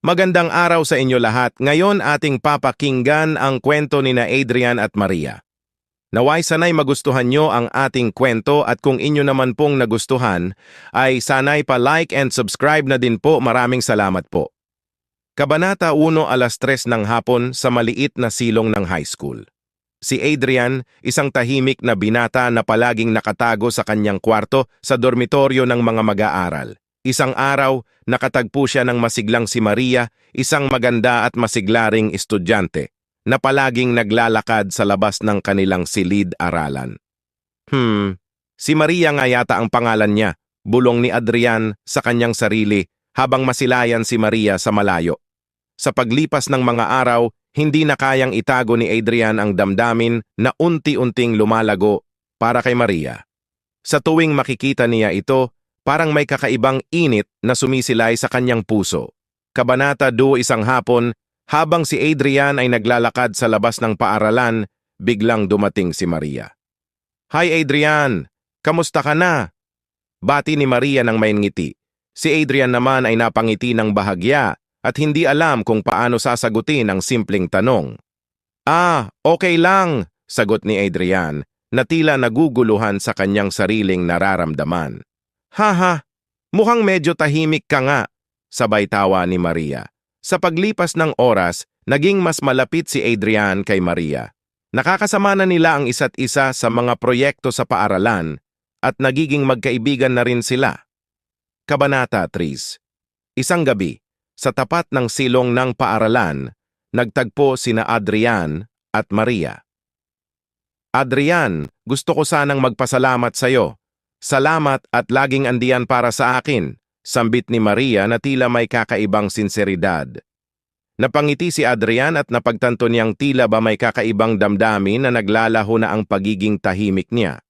Magandang araw sa inyo lahat. Ngayon ating papakinggan ang kwento ni na Adrian at Maria. Naway sanay magustuhan nyo ang ating kwento at kung inyo naman pong nagustuhan, ay sanay pa like and subscribe na din po. Maraming salamat po. Kabanata 1 alas 3 ng hapon sa maliit na silong ng high school. Si Adrian, isang tahimik na binata na palaging nakatago sa kanyang kwarto sa dormitoryo ng mga mag-aaral. Isang araw, nakatagpo siya ng masiglang si Maria, isang maganda at masiglaring estudyante, na palaging naglalakad sa labas ng kanilang silid-aralan. Hmm, si Maria nga yata ang pangalan niya, bulong ni Adrian sa kanyang sarili habang masilayan si Maria sa malayo. Sa paglipas ng mga araw, hindi na kayang itago ni Adrian ang damdamin na unti-unting lumalago para kay Maria. Sa tuwing makikita niya ito, parang may kakaibang init na sumisilay sa kanyang puso. Kabanata 2 isang hapon, habang si Adrian ay naglalakad sa labas ng paaralan, biglang dumating si Maria. Hi Adrian! Kamusta ka na? Bati ni Maria ng may ngiti. Si Adrian naman ay napangiti ng bahagya at hindi alam kung paano sasagutin ang simpleng tanong. Ah, okay lang, sagot ni Adrian, na tila naguguluhan sa kanyang sariling nararamdaman. Haha, mukhang medyo tahimik ka nga, sabay tawa ni Maria. Sa paglipas ng oras, naging mas malapit si Adrian kay Maria. Nakakasama na nila ang isa't isa sa mga proyekto sa paaralan at nagiging magkaibigan na rin sila. Kabanata 3 Isang gabi, sa tapat ng silong ng paaralan, nagtagpo sina Adrian at Maria. Adrian, gusto ko sanang magpasalamat sa iyo. Salamat at laging andiyan para sa akin, sambit ni Maria na tila may kakaibang sinseridad. Napangiti si Adrian at napagtanto niyang tila ba may kakaibang damdamin na naglalaho na ang pagiging tahimik niya.